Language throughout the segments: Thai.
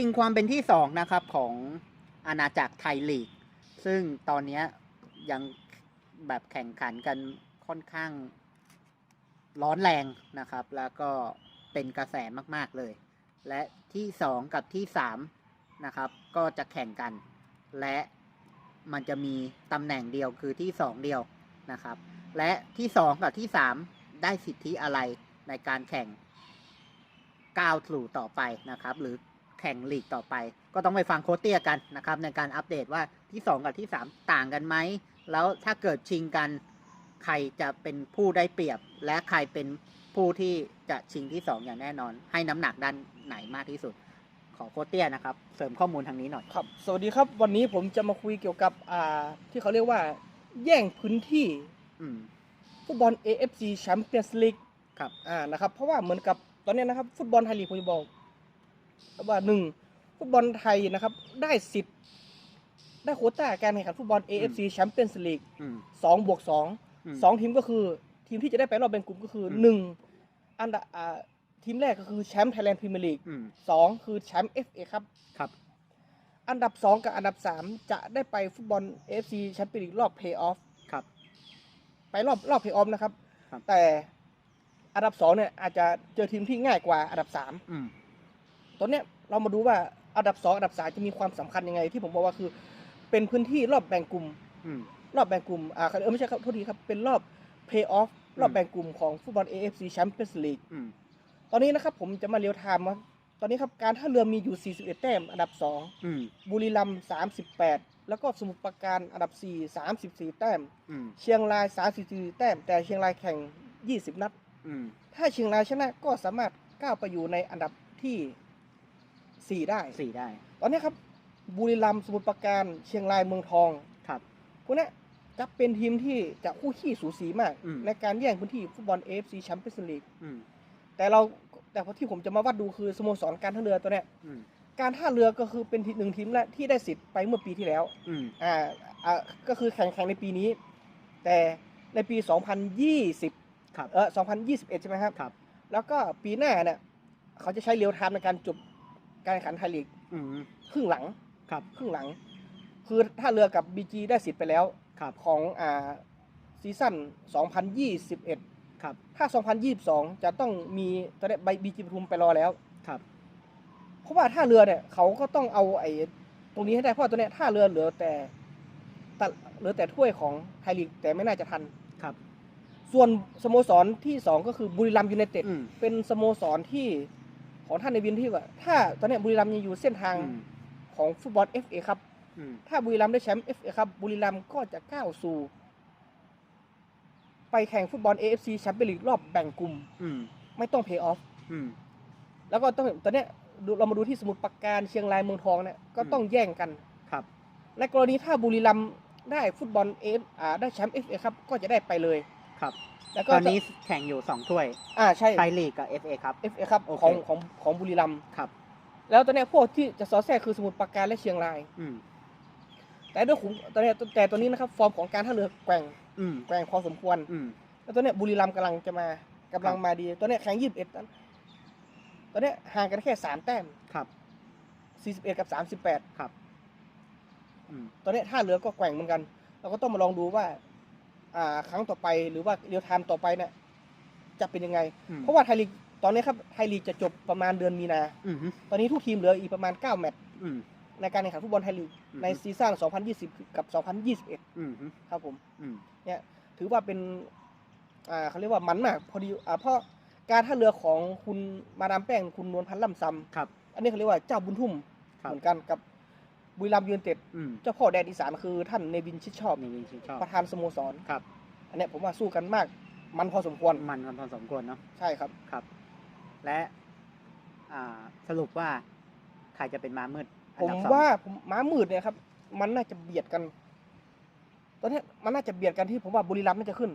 จริงความเป็นที่สองนะครับของอาณาจักรไทยลีก ซึ่งตอนนี้ยยังแบบแข่งขันกันค่อนข้างร้อนแรงนะครับ แล้วก็เป็นกระแสมากๆเลย และที่สองกับที่สามนะครับ ก็จะแข่งกัน และมันจะมีตำแหน่งเดียวคือที่สองเดียวนะครับ และที่สองกับที่สามได้สิทธิอะไรในการแข่งก้าวสู่ต่อไปนะครับ หรือ แข่งลีกต่อไป ก็ต้องไปฟังโค้ชเตี้ยกันนะครับในการอัปเดตว่าที่ 2 กับที่ 3 ต่างกันไหม แล้วถ้าเกิดชิงกัน ใครจะเป็นผู้ได้เปรียบ และใครเป็นผู้ที่จะชิงที่ 2 อย่างแน่นอน ให้น้ำหนักด้านไหนมากที่สุด ขอโค้ชเตี้ยนะครับ เสริมข้อมูลทางนี้หน่อยครับ สวัสดีครับวันนี้ผมจะมาคุยเกี่ยวกับอ่าที่เขาเรียกว่า แย่งพื้นที่อืมฟุตบอล AFC Champions League ครับอ่านะครับเพราะว่าเหมือนกับตอนเนี้ยนะครับ ฟุตบอลไทยลีกผมจะบอก ว่าหนึ่งฟุตบอลไทยนะครับ ได้สิทธิ์ได้โควต้าการแข่งขันฟุตบอล AFC Champions League อืมสองบวกสองมสองทีมก็คือ ทีมที่จะได้ไปรอบแบ่งกลุ่มก็คืออมหนึ่งอันดับอ่าทีมแรกก็คือแชมป์ไทยแลนด์พรีเมียร์ลีกอืมสองคือแชมป์ FA ครับครับ อันดับ2กับอันดับ3จะได้ไปฟุตบอล AFC แชมเปี้ยนลีกรอบเพย์ออฟครับ ไปรอบรอบเพย์ออฟนะครับครับแต่อันดับ2เนี่ยอาจจะเจอทีมที่ง่ายกว่าอันดับอืม3 ตอนเนี้ยเรามาดูว่าอันดับ2อันดับ3จะมีความสำคัญยังไง ที่ผมบอกว่าคือ เป็นพื้นที่รอบแบ่งกลุ่มอืมรอบแบ่งกลุ่มอ่าเออไม่ใช่ครับโทษทีครับเป็นรอบเพย์ออฟรอบแบ่งกลุ่มของฟุตบอล AFC แชมเปี้ยนลีกอืมตอนนี้นะครับผมจะมาเรียวไทม์ว่าตอนนี้ครับการท่าเรือมีอยู่ 41 แต้ม อันดับ2อืมบุรีรัมย์38 แล้วก็สมุทรปราการอันดับ 4 34 แต้มอืมเชียงราย 34 แต้ม แต่เชียงรายแข่ง 20 นัดอืมถ้าเชียงรายชนะก็สามารถก้าวไปอยู่ในอันดับที่ 4ได้ สี่ได้ ตอนนี้ครับ บุรีรัมย์สมุทรปราการเชียงรายเมืองทองครับพวกเนี้ยจะเป็นทีมที่จะคู่ขี้สูสีมาก อืม ในการแย่งพื้นที่ฟุตบอล AFC Champions League อืมแต่เราแต่ที่ผมจะมาวัดดูคือสโมสรการท่าเรือตัวเนี้ยอืมการท่าเรือก็คือเป็นทีมหนึ่งทีมแรกที่ได้สิทธิ์ไปเมื่อปีที่แล้ว อืมอ่าอ่าก็คือแข่งแข่งในปีนี้ แต่ในปี 2020 ครับ เออ2021 ใช่ไหมครับ ครับ แล้วก็ปีหน้าเนี่ยเขาจะใช้เรียวไทม์ในการจบ การแข่งขันไทยลีกอืม ครึ่งหลังครับ ครึ่งหลัง คือถ้าเรือกับ BG ได้สิทธิ์ไปแล้วครับ ของอ่าซีซั่น 2021 ครับ ถ้า 2022 จะต้องมีตอนนี้ใบ BG ปทุมไปรอแล้วครับ เพราะว่าท่าเรือเนี่ยเขาก็ต้องเอาไอ้ตรงนี้ให้ได้เพราะตัวเนี้ยท่าเรือเหลือแต่ตัดเหลือแต่ถ้วยของไทยลีกแต่ไม่น่าจะทัน ครับ ส่วนสโมสรที่สองก็คือบุรีรัมย์ยูไนเต็ด อืม เป็นสโมสรที่ ของท่านในวินที่ว่า ถ้าตอนเนี้ยบุรีรัมย์ยังอยู่เส้นทางอืมของฟุตบอล FA ครับอืมถ้าบุรีรัมย์ได้แชมป์ FA ครับบุรีรัมย์ก็จะก้าวสู่ ไปแข่งฟุตบอล AFC แชมเปี้ยนลีกรอบแบ่งกลุ่มอืมไม่ต้องเพย์ออฟอืมแล้วก็ต้องตอนเนี้ยดูเรามาดูที่สมุทรปราการเชียงรายเมืองทองเนี่ยก็ต้องแย่งกันครับในกรณีถ้าบุรีรัมย์ได้ฟุตบอลเอฟอ่าได้แชมป์เอฟเอครับก็จะได้ไปเลย ครับ แล้วตก็อนนี้แข่งอยู่สองถ้วยอ่าใช่ไทยลีกกับ FA ครับเอฟเอครับโอเคของของของบุรีรัมย์ครับ แล้วตอนเนี้ยพวกที่จะสอดแทรกคือสมุทรปราการและเชียงรายอืมแต่ด้วยขุมตอนเนี้ยแต่ตอนนี้นะครับ ฟอร์มของการท่าเรือแกว่งอืมแกว่งพอสมควรอืมแล้วตอนเนี้ยบุรีรัมย์กำลังจะมากำลังครับมาดี ตอนเนี้ยแข่งยี่สิบเอ็ดตอนเนี้ยห่างกันแค่สามแต้มครับสี่สิบเอ็ดกับสามสิบแปดครับอืมตอนนี้ท่าเรือก็แกว่งเหมือนกัน เราก็ต้องมาลองดูว่า อ่าครั้งต่อไปหรือว่าเรียวไทม์ต่อไปเนี่ยจะเป็นยังไง อืม เพราะว่าไทยลีกตอนนี้ครับไทยลีกจะจบประมาณเดือนมีนา อืมตอนนี้ทุกทีมเหลืออีกประมาณ 9 แมตช์อืม ในการแข่งขันฟุตบอลไทยลีกอืม ในซีซั่น 2020 กับ2021อืมครับผม อืมเนี่ยถือว่าเป็นอ่าเขาเรียกว่ามันมาก พอดีอ่าเพราะการท่าเรือของคุณมาดามแป้งคุณนวลพันธ์ล่ำซครับำอันนี้เขาเรียกว่าเจ้าบุญทุ่มครับ เหมือนกันกับ บุรีรัมย์ยูไนเต็ดอืม เจ้าพ่อแดนอีสานคือท่านเนวินชิดชอบ นี่ชื่นชอบ ประธานสโมสรครับ อันเนี้ยผมว่าสู้กันมาก มันพอสมควรมันกันพอสมควรเนาะ ใช่ครับ ครับ และอ่าสรุปว่าใครจะเป็นม้ามืดอัผนมดับสองว่าผมม้ามืดเนี่ยครับ มันน่าจะเบียดกัน ตอนเนี้ยมันน่าจะเบียดกันที่ผมว่าบุรีรัมย์น่าจะขึ้น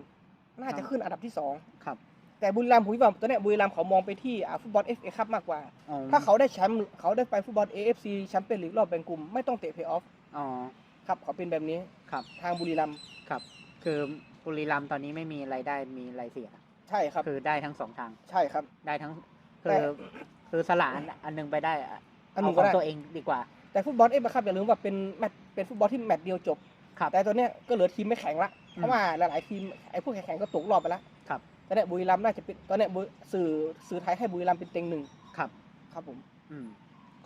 น่าจะขึ้นอันดับที่สองครับ แต่บุรีรัมย์ผมว่าตอนเนี้ยบุรีรัมย์เขามองไปที่อ่าฟุตบอลเอฟเอคัพมากกว่า อ๋อถ้าเขาได้แชมป์เขาได้ไปฟุตบอลเอฟซีแชมเปี้ยนลีกรอบแบ่งกลุ่มไม่ต้องเตะเพย์ออฟอ๋อครับเขาเป็นแบบนี้ครับทางบุรีรัมย์ครับ คือบุรีรัมย์ตอนนี้ไม่มีรายได้มีรายเสีย ใช่ครับคือได้ทั้งสองทาง ใช่ครับ ได้ทั้งแต่ คือคือสละอันอันหนึงไปได้อะอันหนึ่เอางขก็องได้ตัวเองดีกว่า แต่ฟุตบอลเอฟครับอย่าลืมว่าเป็นแมตช์เป็นฟุตบอลที่แมตช์เดียวจบ ครับ แต่ตัวเนี้ยก็เหลือทีมไม่แข็งละอืมเพราะว่าหลายๆทีมไอ้พวกแข็งๆก็ตกรอบไปแล้วครับ ตอนเนี้ยบุรีรัมย์น่าจะเป็นตอนเนี้ยบุสื่อสื่อไทยให้บุรีรัมย์เป็นเต็งหนึ่งครับ ครับผมอืม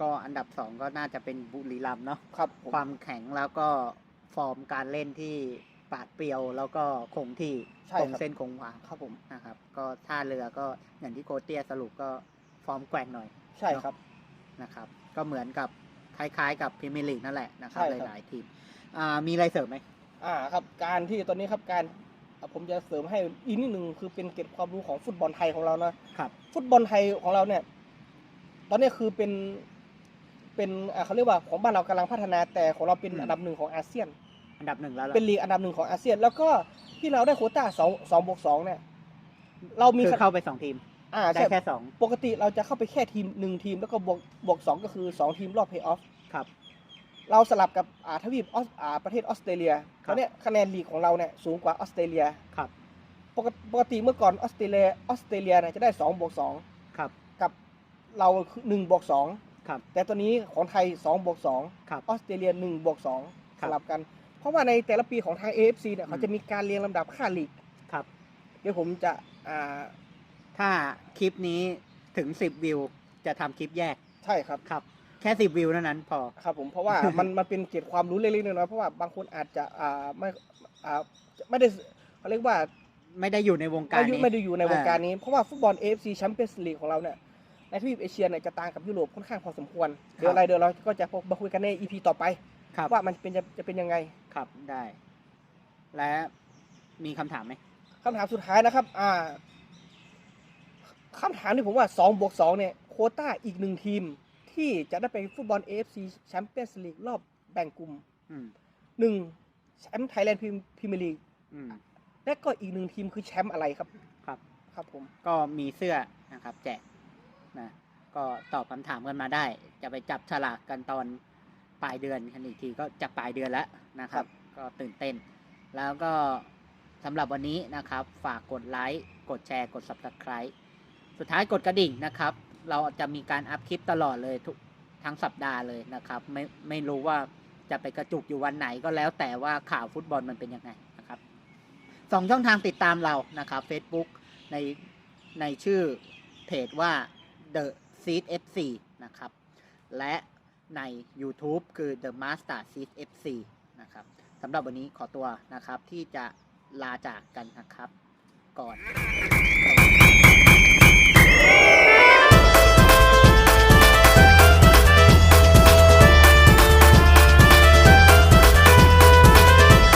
ก็อันดับสองก็น่าจะเป็นบุรีรัมย์เนาะครับผมความแข็งแล้วก็ฟอร์มการเล่นที่ปราดเปรียวแล้วก็คงที่ใช่ตรงครับเส้นคงวาครับผมนะครับ ก็ท่าเรือก็อย่างที่โคชเตียสรุปก็ฟอร์มแกว่งหน่อย ใช่ครับ นะครับ ก็เหมือนกับคล้ายๆ กับพรีเมียร์ลีกนั่นแหละนะครับ ใช่ครับหลายๆทีมอ่ามีอะไรเสริมไหม อ่าครับการที่ตอนนี้ครับการอะ ผมจะเสริมให้อีกนิดหนึ่งคือเป็นเกร็ดความรู้ของฟุตบอลไทยของเรานะครับ ฟุตบอลไทยของเราเนี่ย ตอนนี้คือเป็นเป็นอ่าเขาเรียกว่าของบ้านเรากำลังพัฒนาแต่ของเราเป็นอืม อันดับหนึ่งของอาเซียน อันดับหนึ่งแล้วล่ะเป็นลีกอันดับหนึ่งของอาเซียน แล้วก็ที่เราได้โควต้าสองสองบวกสองเนี่ย เรามีคือเข้าไปสองทีม อ่าได้ใช่แค่สองปกติเราจะเข้าไปแค่ทีมหนึ่งทีมแล้วก็บวกบวกสองก็คือสองทีมรอบเพย์ออฟ ครับ เราสลับกับอ่าทวีปออสอ่าประเทศออสเตรเลียครัตบอนเนี้ยคะแนนลีกของเราเนี่ยสูงกว่าออสเตรเลียครับปกติปกติเมื่อก่อนออสเตรเลียออสเตรเลียเนี่ยจะได้สองบวกสองครับกับเราคือหนึ่งบวกสองครับแต่ตัวนี้ของไทยสองบวกสองครับออสเตรเลียหนึ่งบวกสองคสรับลับกัน เพราะว่าในแต่ละปีของทาง AFC เนี่ยอืมเขาจะมีการเรียงลำดับค่าลีกครับเดี๋ยวผมจะอ่าถ้าคลิปนี้ถึงสิบวิวจะทำคลิปแยกใช่ครับครับแค่สิบวิวเท่านั้นพอ ครับผมเพราะว่ามันมันเป็นเกร็ดความรู้เล็กๆน้อยๆเพราะว่าบางคนอาจจะอ่าไม่อ่าไม่ได้เขาเรียกว่าไม่ได้อยู่ในวงการไม่อยู่นี้ ไม่ได้อยู่ในวงอ่าการนี้ เพราะว่าฟุตบอล AFC Champions League ของเราเนี่ยในทวีปเอเชียเนี่ยจะต่างกับยุโรปค่อนข้างพอสมควร เดี๋ยวอะไรเดี๋ยวเราก็จะมาคุยกันใน EP ต่อไป ครับ ว่ามันเป็นจะจะเป็นยังไงครับได้ และมีคำถามไหม คำถามสุดท้ายนะครับอ่าคำถามที่ผมว่า2บวก2เนี่ยโควต้าอีกหนึ่งทีม ที่จะได้ไปฟุตบอล AFC Champions League รอบแบ่งกลุ่มอืมหนึ่งแชมป์ไทยแลนด์พรีเมียร์ลีกอืม และก็อีกหนึ่งทีมคือแชมป์อะไรครับ ครับ ครับผม ก็มีเสื้อนะครับ แจกนะก็ตอบคำถามกันมาได้ จะไปจับฉลากกันตอนปลายเดือนกันอีกทีก็จะปลายเดือนแล้วนะครับ ก็ตื่นเต้น แล้วก็สำหรับวันนี้นะครับ ฝากกดไลค์กดแชร์กด subscribe สุดท้ายกดกระดิ่งนะครับ เราจะมีการอัพคลิปตลอดเลยทุกทั้งสัปดาห์เลยนะครับ ไม่ไม่รู้ว่าจะไปกระจุกอยู่วันไหนก็แล้วแต่ว่าข่าวฟุตบอลมันเป็นยังไงนะครับสองช่องทางติดตามเรานะครับ Facebook ในในชื่อเพจว่า The Seed FC นะครับ และใน YouTube คือ The Master Seed FC นะครับสำหรับวันนี้ขอตัวนะครับที่จะลาจากกันนะครับ ก่อน